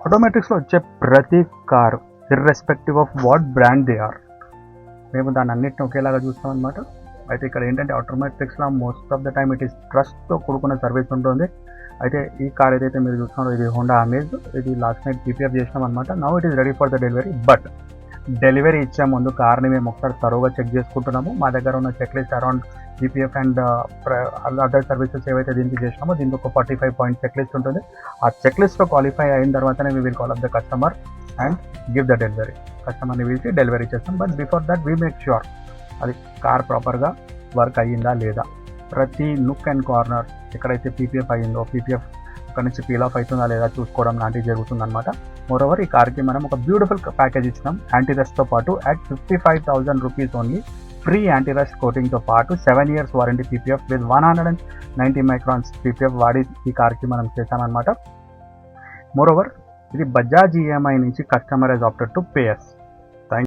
ఆటోమేటిక్స్లో వచ్చే ప్రతి car irrespective of what brand they are మేము దాన్ని అన్నింటిని ఒకేలాగా చూస్తాం అనమాట అయితే ఇక్కడ ఏంటంటే ఆటోమేటిక్స్లో most of the time it is ట్రస్ట్తో కూడుకున్న సర్వీస్ ఉంటుంది. అయితే ఈ కార్ ఏదైతే మీరు చూస్తున్నారో ఇది హోండా అమేజ్ ఇది లాస్ట్ నైట్ పీపీఎఫ్ చేసినాం అనమాట now it is ready for the delivery but delivery ఇచ్చే ముందు కార్ని మేము ఒకసారి తరువుగా చెక్ చేసుకుంటున్నాము. మా దగ్గర ఉన్న check list around GPF and other services ఏవైతే దీనికి చేసినామో దీనికి ఒక forty five point check list ఉంటుంది. ఆ చెక్ లిస్ట్లో క్వాలిఫై అయిన తర్వాతనే we will call up the customer and give the delivery కస్టమర్ని పిలిచి డెలివరీ చేస్తాం. But before that we make sure అది కార్ ప్రాపర్గా వర్క్ అయ్యిందా లేదా. ప్రతి లుక్ అండ్ కార్నర్ ఎక్కడైతే పీపీఎఫ్ అయ్యిందో పీపీఎఫ్ అక్కడ నుంచి పీల్ ఆఫ్ అవుతుందా లేదా చూసుకోవడం లాంటివి జరుగుతుంది అనమాట మోరోవర్ ఈ కార్కి మనం ఒక బ్యూటిఫుల్ ప్యాకేజ్ ఇచ్చినాం. యాంటీ తో పాటు at fifty five thousand rupees only free anti rust కోటింగ్తో పాటు seven years warranty PPF with one hundred and ninety microns PPF వాడి ఈ కార్కి మనం చేశామన్నమాట. మోరోవర్ ఇది బజాజ్ ఈఎంఐ నుంచి customer has opted to payers